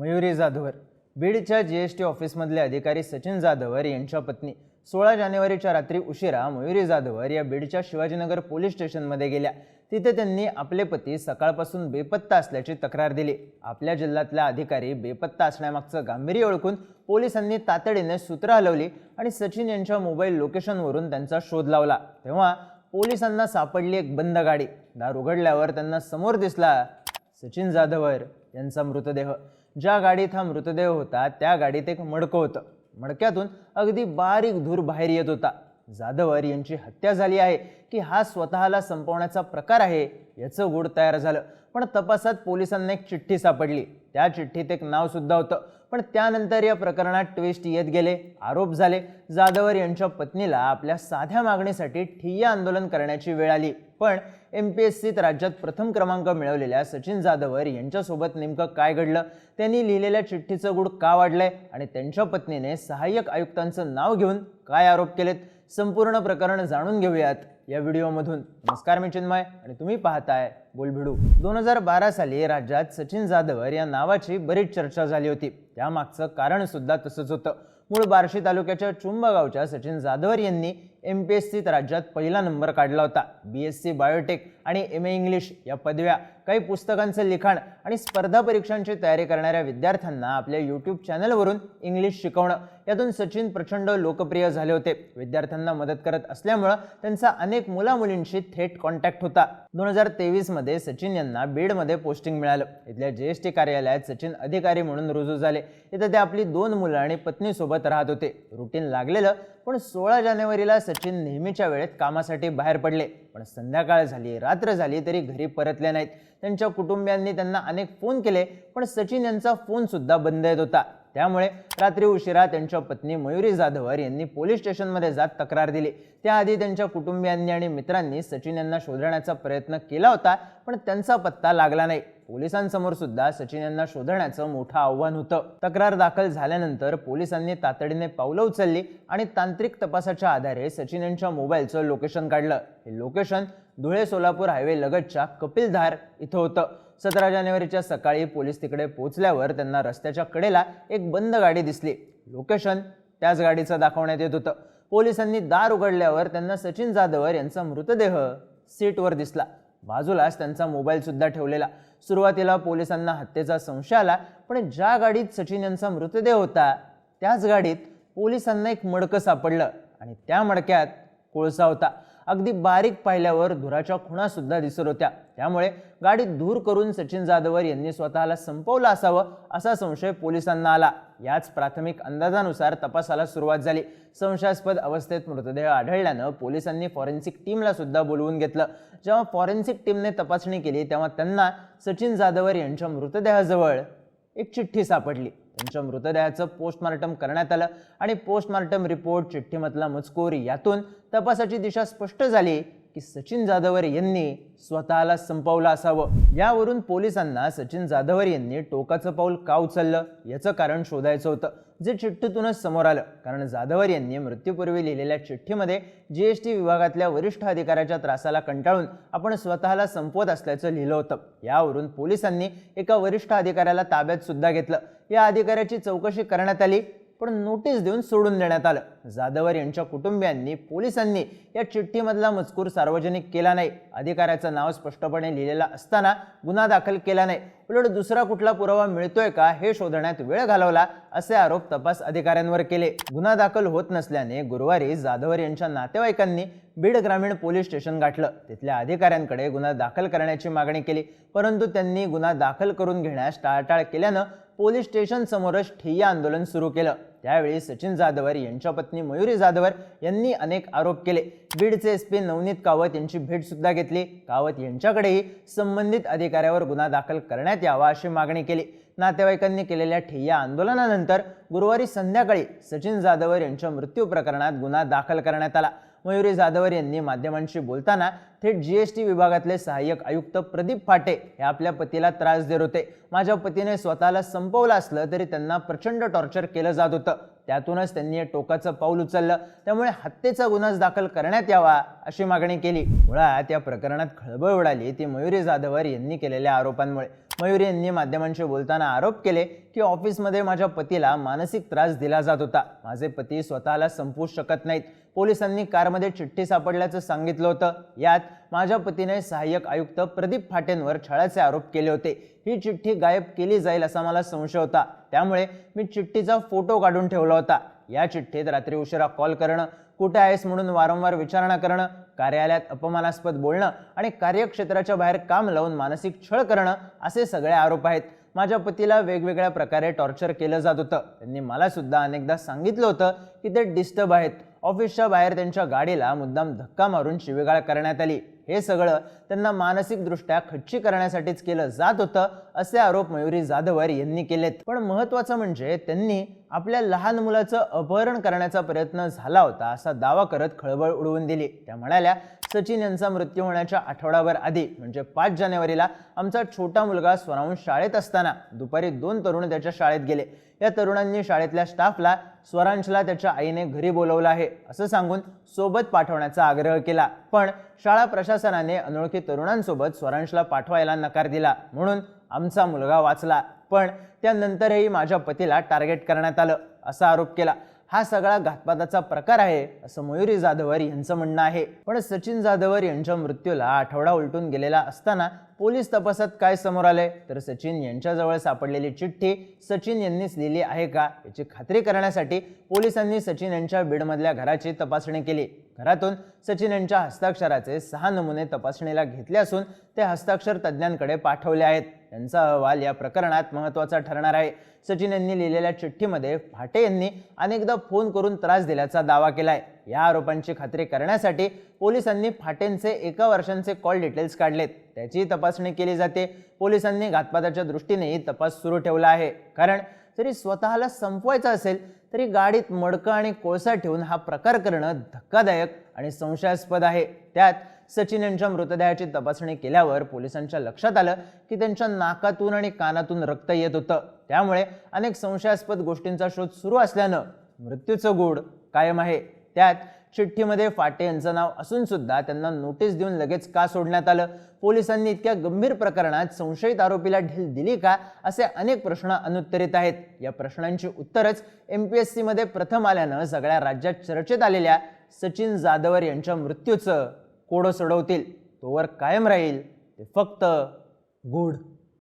मयुरी जाधवर. बीडच्या G S T ऑफिसमधले अधिकारी सचिन जाधवर यांच्या पत्नी सोळा जानेवारीच्या रात्री उशिरा मयुरी जाधवर या बीडच्या शिवाजीनगर पोलीस स्टेशनमध्ये गेल्या. तिथे त्यांनी आपले पती सकाळपासून बेपत्ता असल्याची तक्रार दिली. आपल्या जिल्ह्यातला अधिकारी बेपत्ता असण्यामागचं गांभीर्य ओळखून पोलिसांनी तातडीने सूत्र हलवली आणि सचिन यांच्या मोबाईल लोकेशनवरून त्यांचा शोध लावला. तेव्हा पोलिसांना सापडली एक बंद गाडी. दार उघडल्यावर त्यांना समोर दिसला सचिन जाधवर यांचा मृतदेह. ज्या गाडीत हा मृतदेह होता त्या गाडीत एक मडकं होतं. मडक्यातून अगदी बारीक धूर बाहेर येत होता. जाधवर यांची हत्या झाली आहे की हा स्वतःला संपवण्याचा प्रकार आहे याचं गूढ तयार झालं. पण तपासात पोलिसांना एक चिठ्ठी सापडली. त्या चिठ्ठीत एक नाव सुद्धा होतं. पण त्यानंतर या प्रकरणात ट्विस्ट येत गेले आरोप झाले. जाधवर यांच्या पत्नीला आपल्या साध्या मागणीसाठी ठिय्या आंदोलन करण्याची वेळ आली. पण एम पी एस सीत राज्यात प्रथम क्रमांक मिळवलेल्या सचिन जाधवर यांच्यासोबत नेमकं काय घडलं? त्यांनी लिहिलेल्या चिठ्ठीचं गुड का वाढलंय? आणि त्यांच्या पत्नीने सहाय्यक आयुक्तांचं नाव घेऊन काय आरोप केलेत? संपूर्ण प्रकरण जाणून घेऊयात. या व्हिडिओमधून. नमस्कार मी चिन्मय आणि तुम्ही पाहताय बोलभिडू. दोन हजार बारा साली राज्यात सचिन जाधवर या नावाची बरीच चर्चा झाली होती. त्यामागचं कारण सुद्धा तसंच होतं. मूळ बार्शी तालुक्याच्या चुंबा गावच्या सचिन जाधवर यांनी एम पी एस सीत राज्यात पहिला नंबर काढला होता. बी एस सी बायोटेक आणि एम ए इंग्लिश या पदव्या. काही पुस्तकांचं लिखाण आणि स्पर्धा परीक्षांची तयारी करणाऱ्या विद्यार्थ्यांना आपल्या यूट्यूब चॅनलवरून इंग्लिश शिकवणं. यातून सचिन प्रचंड लोकप्रिय झाले होते. विद्यार्थ्यांना मदत करत असल्यामुळं त्यांचा अनेक मुलामुलींशी थेट कॉन्टॅक्ट होता. दोन हजार तेवीसमध्ये सचिन यांना बीडमध्ये पोस्टिंग मिळालं. इथल्या जी एस टी कार्यालयात सचिन अधिकारी म्हणून रुजू झाले. इथं ते आपली दोन मुलं आणि पत्नीसोबत राहत होते. रुटीन लागलेलं पण सोळा जानेवारीला सचिन नेहमीच्या वेळेत कामासाठी बाहेर पडले. पण संध्याकाळ झाली रात्र झाली तरी घरी परतले नाहीत. त्यांच्या कुटुंबियांनी त्यांना अनेक फोन केले पण सचिन यांचा फोनसुद्धा बंद येत होता. त्यामुळे रात्री उशिरा त्यांच्या पत्नी मयुरी जाधवर यांनी पोलीस स्टेशनमध्ये जात तक्रार दिली. त्याआधी त्यांच्या कुटुंबियांनी आणि मित्रांनी सचिन यांना शोधण्याचा प्रयत्न केला होता पण त्यांचा पत्ता लागला नाही. पोलिसांसमोर सुद्धा सचिन यांना शोधण्याचं मोठं आव्हान होतं. तक्रार दाखल झाल्यानंतर पोलिसांनी तातडीने पावलं उचलली आणि तांत्रिक तपासाच्या आधारे सचिन यांच्या मोबाईलचं लोकेशन काढलं. हे लोकेशन धुळे सोलापूर हायवे लगतच्या कपिलधार इथं होतं. सतरा जानेवारीच्या सकाळी पोलीस तिकडे पोहोचल्यावर त्यांना रस्त्याच्या कडेला एक बंद गाडी दिसली. लोकेशन त्याच गाडीचं दाखवण्यात येत होतं. पोलिसांनी दार उघडल्यावर त्यांना सचिन जाधवर यांचा मृतदेह सीटवर दिसला. बाजूलाच त्यांचा मोबाईल सुद्धा ठेवलेला. सुरुवातीला पोलिसांना हत्येचा संशय आला पण ज्या गाडीत सचिन यांचा मृतदेह होता त्याच गाडीत पोलिसांना एक मडकं सापडलं आणि त्या मडक्यात कोळसा होता. अगदी बारीक पाहिल्यावर धुराच्या खुणा सुद्धा दिसत होत्या. त्यामुळे गाडीत धूर करून सचिन जाधवर यांनी स्वतःला संपवलं असावं असा संशय पोलिसांना आला. याच प्राथमिक अंदाजानुसार तपासाला सुरुवात झाली. संशयास्पद अवस्थेत मृतदेह आढळल्यानं पोलिसांनी फॉरेन्सिक टीमला सुद्धा बोलवून घेतलं. जेव्हा फॉरेन्सिक टीमने तपासणी केली तेव्हा त्यांना सचिन जाधवर यांच्या मृतदेहाजवळ एक चिठ्ठी सापडली. त्यांच्या मृतदेहाचं पोस्टमार्टम करण्यात आलं आणि पोस्टमार्टम रिपोर्ट चिठ्ठीमधला मजकूर यातून तपासाची दिशा स्पष्ट झाली की सचिन जाधवर यांनी स्वतःला संपवलं असावं. यावरून पोलिसांना सचिन जाधवर यांनी टोकाचं पाऊल का उचललं? याचं कारण शोधायचं होतं. जे चिठ्ठीतूनच समोर आलं. कारण जाधवर यांनी मृत्यूपूर्वी लिहिलेल्या चिठ्ठीमध्ये जी एस टी विभागातल्या वरिष्ठ अधिकाऱ्याच्या त्रासाला कंटाळून आपण स्वतःला संपवत असल्याचं लिहिलं होतं. यावरून पोलिसांनी एका वरिष्ठ अधिकाऱ्याला ताब्यात सुद्धा घेतलं. या अधिकाऱ्याची चौकशी करण्यात आली. पण नोटीस देऊन सोडून देण्यात आलं. जाधवर यांच्या कुटुंबियांनी पोलिसांनी या चिठ्ठीमधला मजकूर सार्वजनिक केला नाही. अधिकाऱ्याचं नाव स्पष्टपणे लिहिलेलं असताना गुन्हा दाखल केला नाही. उलट दुसरा कुठला पुरावा मिळतोय का हे शोधण्यात वेळ घालवला असे आरोप तपास अधिकाऱ्यांवर केले. गुन्हा दाखल होत नसल्याने गुरुवारी जाधवर यांच्या नातेवाईकांनी बीड ग्रामीण पोलीस स्टेशन गाठलं. तिथल्या अधिकाऱ्यांकडे गुन्हा दाखल करण्याची मागणी केली परंतु त्यांनी गुन्हा दाखल करून घेण्यास टाळाटाळ केल्यानं पोलीस स्टेशन समोरच ठिय्या आंदोलन सुरू केलं. त्यावेळी सचिन जाधवर यांच्या पत्नी मयुरी जाधवर यांनी अनेक आरोप केले. बीडचे एस पी नवनीत कावत यांची भेट सुद्धा घेतली. कावत यांच्याकडेही संबंधित अधिकाऱ्यावर गुन्हा दाखल करण्यात यावा अशी मागणी केली. नातेवाईकांनी केलेल्या ठिय्या आंदोलनानंतर गुरुवारी संध्याकाळी सचिन जाधवर यांच्या मृत्यू प्रकरणात गुन्हा दाखल करण्यात आला. मयुरी जाधवर यांनी माध्यमांशी बोलताना थेट जी एस टी विभागातले सहाय्यक आयुक्त प्रदीप फाटे हे आपल्या पतीला त्रास देत होते. माझ्या पतीने स्वतःला संपवलं असलं तरी त्यांना प्रचंड टॉर्चर केलं जात होतं. त्यातूनच त्यांनी हे टोकाचं पाऊल उचललं. त्यामुळे हत्येचा गुन्हा दाखल करण्यात यावा अशी मागणी केली. मुळात या प्रकरणात खळबळ उडाली ती मयुरी जाधवर यांनी केलेल्या आरोपांमुळे. मयुरी यांनी माध्यमांशी बोलताना आरोप केले की ऑफिसमध्ये माझ्या पतीला मानसिक त्रास दिला जात होता. माझे पती स्वतःला संपवू शकत नाहीत. पोलिसांनी कारमध्ये चिठ्ठी सापडल्याचं सांगितलं होतं. यात माझ्या पतीने सहाय्यक आयुक्त प्रदीप फाटेंवर छळाचे आरोप केले होते. ही चिठ्ठी गायब केली जाईल असा मला संशय होता. त्यामुळे मी चिठ्ठीचा फोटो काढून ठेवला होता. या चिठ्ठीत रात्री उशिरा कॉल करणं कुठे आहेस म्हणून वारंवार विचारणा करणं कार्यालयात अपमानास्पद बोलणं आणि कार्यक्षेत्राच्या बाहेर काम लावून मानसिक छळ करणं असे सगळे आरोप आहेत. माझ्या पतीला वेगवेगळ्या प्रकारे टॉर्चर केलं जात होतं. त्यांनी मला सुद्धा अनेकदा सांगितलं होतं की ते डिस्टर्ब आहेत. ऑफिसच्या बाहेर त्यांच्या गाडीला मुद्दाम धक्का मारून शिवेगाळ करण्यात आली. हे सगळं त्यांना मानसिकदृष्ट्या खच्ची करण्यासाठीच केलं जात होतं असे आरोप मयुरी जाधवर यांनी केलेत. पण महत्त्वाचं म्हणजे त्यांनी आपल्या लहान मुलाचं अपहरण करण्याचा प्रयत्न झाला होता असा दावा करत खळबळ उडवून दिली. त्या म्हणाल्या सचिन यांचा मृत्यू होण्याच्या आठवडाभर आधी म्हणजे पाच जानेवारीला आमचा छोटा मुलगा स्वरांश शाळेत असताना दुपारी दोन तरुण त्याच्या शाळेत गेले. या तरुणांनी शाळेतल्या स्टाफला स्वरांशला त्याच्या आईने घरी बोलवलं आहे असं सांगून सोबत पाठवण्याचा आग्रह केला. पण शाळा प्रशासनाने अनोळखी तरुणांसोबत स्वरांशला पाठवायला नकार दिला म्हणून आमचा मुलगा वाचला. पण त्यानंतरही माझ्या पतीला टार्गेट करण्यात आलं असा आरोप केला. हा सगळा घातपाताचा प्रकार आहे असं मयुरी जाधवर यांचं म्हणणं आहे. पण सचिन जाधवर यांच्या मृत्यूला आठवडा उलटून गेलेला असताना पोलीस तपासात काय समोर आले तर सचिन यांच्याजवळ सापडलेली चिठ्ठी सचिन यांनीच लिहिली आहे का? याची खात्री करण्यासाठी पोलिसांनी सचिन यांच्या बीडमधल्या घराची तपासणी केली. घरातून सचिन यांच्या हस्ताक्षराचे सहा नमुने तपासणीला घेतले असून ते हस्ताक्षर तज्ज्ञांकडे पाठवले आहेत. त्यांचा अहवाल या प्रकरणात महत्त्वाचा ठरणार आहे. सचिन यांनी लिहिलेल्या चिठ्ठीमध्ये फाटे यांनी अनेकदा फोन करून त्रास दिल्याचा दावा केलाय. या आरोपांची खात्री करण्यासाठी पोलिसांनी फाटेंचे एका वर्षांचे कॉल डिटेल्स काढलेत. त्याची तपासणी केली जाते. पोलिसांनी घातपाताच्या दृष्टीनेही तपास सुरू ठेवला आहे. कारण जरी स्वतःला संपवायचं असेल तरी गाडीत मडकं आणि कोळसा ठेवून हा प्रकार करणं धक्कादायक आणि संशयास्पद आहे. त्यात सचिन यांच्या मृतदेहाची तपासणी केल्यावर पोलिसांच्या लक्षात आलं की त्यांच्या नाकातून आणि कानातून रक्त येत होतं. त्यामुळे अनेक संशयास्पद गोष्टींचा शोध सुरू असल्यानं मृत्यूचं गूढ कायम आहे. त्यात चिठ्ठीमध्ये फाटे यांचं नाव असून सुद्धा त्यांना नोटीस देऊन लगेच का सोडण्यात आलं? पोलिसांनी इतक्या गंभीर प्रकरणात संशयित आरोपीला ढील दिली का? असे अनेक प्रश्न अनुत्तरित आहेत. या प्रश्नांची उत्तरच एम पी एस सीमध्ये प्रथम आल्यानं सगळ्या राज्यात चर्चेत आलेल्या सचिन जाधवर यांच्या मृत्यूचं कोडं सोडवतील. तोवर कायम राहील. ते फक्त गूढ.